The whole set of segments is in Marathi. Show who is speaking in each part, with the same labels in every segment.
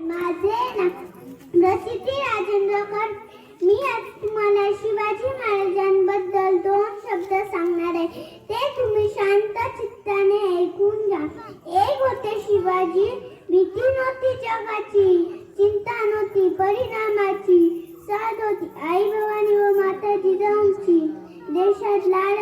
Speaker 1: माझे नाव प्रसिद्धी राजेंद्रकर मी आज तुम्हाला शिवाजी महाराजांबद्दल दोन शब्द सांगणार आहे ते तुम्ही शांत चित्ताने ऐकून घ्या एक होते शिवाजी भीती नव्हती जगाची चिंता नव्हती परिणामाची साथ होती आई भवानी व माता जिजाऊंची देशात लाड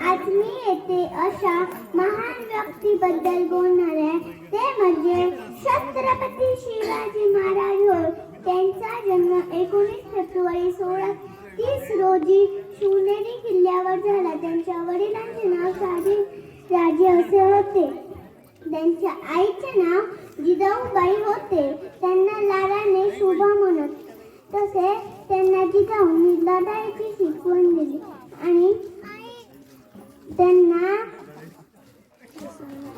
Speaker 1: आज मी येथे अशा महान व्यक्तीबद्दल बोलणार आहे. ते म्हणजे छत्रपती शिवाजी महाराज होय. त्यांचा जन्म एकोणीस फेब्रुवारी सोळा तीस रोजी शिवनेरी किल्ल्यावर झाला. त्यांच्या वडिलांचे नाव शहाजी राजे असे होते. त्यांच्या आईचे नाव जिजाऊबाई होते. त्यांना लाडाने शोभा म्हणत. तसे त्यांना जिजाऊंनी लढाईची शिकवण दिली आणि त्यांना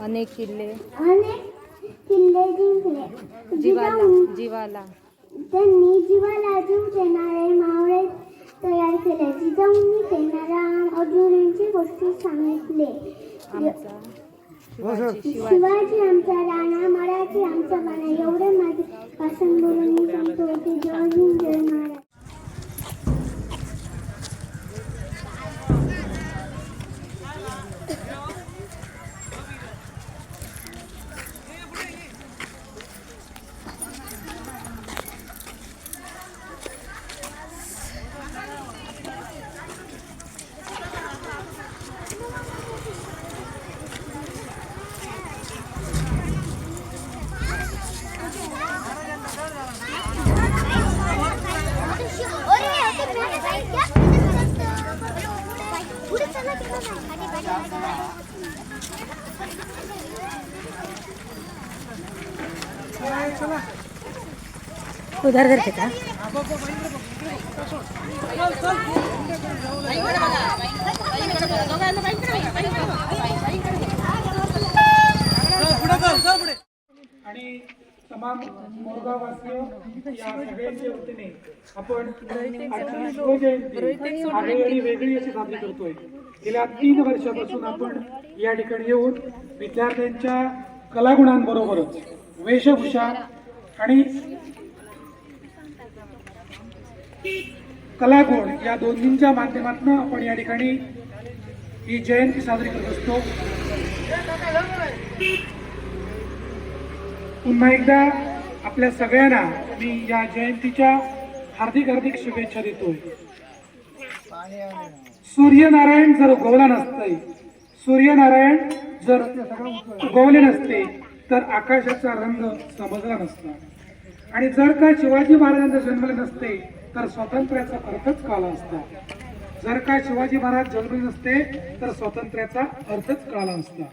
Speaker 2: अनेक किल्ले.
Speaker 1: अनेक किल्ले जिंकले.
Speaker 2: जीवाला जीवाला.
Speaker 1: त्यांनी जीवाला जीव देणारे मावळे तयार केले. जिजाऊंनी त्यांना राम अर्जुन यांची गोष्टी सांगितले.
Speaker 2: आमचा शिवाजी शिवाजी.
Speaker 1: शिवाजी आमचा राणा मराठी आमचा बाणा. एवढे माझे भाषण बोलून मी सांगतो की जय हिंद जय महाराज.
Speaker 2: उधार धरते का
Speaker 3: आणि तमाम मोरगाववासीय या सगळ्यांच्या वतीने आपण शिवजयंती आगळी वेगळी अशी साजरी करतोय. गेल्या तीन वर्षापासून आपण या ठिकाणी येऊन विद्यार्थ्यांच्या कलागुणांबरोबरच वेशभूषा आणि कलागुण या दोन्हींच्या माध्यमातून आपण या ठिकाणी ही जयंती साजरी करत असतो. पुन्हा एकदा आपल्या सगळ्यांना मी या जयंतीच्या हार्दिक हार्दिक शुभेच्छा देतोय. सूर्यनारायण जर उगवला नसते सूर्यनारायण जर उगवले नसते तर आकाशाचा रंग समजला नसता. आणि जर का शिवाजी महाराजांचा जन्मले नसते तर स्वातंत्र्याचा अर्थच कळला असता. जर का शिवाजी महाराज जन्मले नसते तर स्वातंत्र्याचा अर्थच कळला असता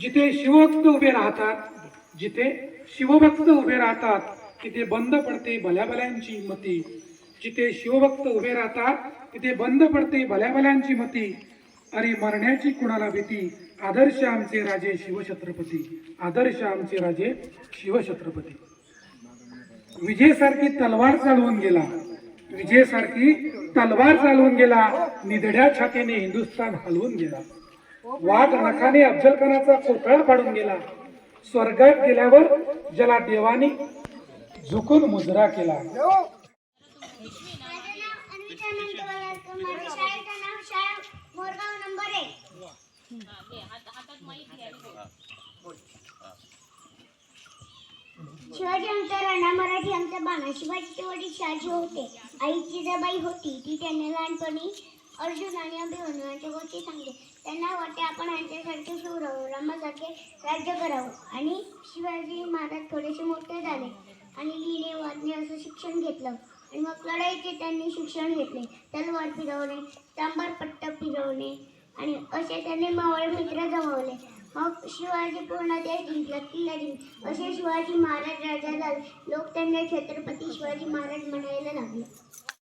Speaker 3: जिथे शिवभक्त उभे राहतात जिथे शिवभक्त उभे राहतात तिथे बंद पडते भल्याभल्यांची मती. जिथे शिवभक्त उभे राहतात तिथे बंद पडते भल्याभल्यांची मती. अरे मरण्याची कुणाला भीती? आदर्श आमचे राजे शिवछत्रपती. आदर्श आमचे राजे शिवछत्रपती. विजयसारखी तलवार चालवून गेला. विजयसारखी तलवार चालवून गेला. निधड्या छातीने हिंदुस्थान हलवून गेला. वाघ नखाने अफजलखानाचा खानाचा फाडून गेला. स्वर्गात गेल्यावर ज्याला देवानी झुकून मुजरा केला.
Speaker 1: शिवाजी आमच्या राणा मराठी आमच्या बाणा शिवाजीचे वडील शहाजी होते. आईची जबाई होती ती त्याने लहानपणी अर्जुन आणि अभिमन्यू यांच्या गोष्टी सांगते त्यांना वाटते आपण यांच्यासारखे शूर रामासारखे राज्य करावं. आणि शिवाजी महाराज थोडेसे मोठे झाले आणि लिहिणे वाचणे असं शिक्षण घेतलं. आणि मग लढाईचे त्यांनी शिक्षण घेतले. तलवार फिरवणे तांबार पट्ट फिरवणे आणि असे त्यांनी मावळे मित्र जमवले. मग शिवाजी पूर्ण देश जिंकला किल्ला जिंकला. असे शिवाजी महाराज राजा झाले. लोक त्यांना छत्रपती शिवाजी महाराज म्हणायला लागले.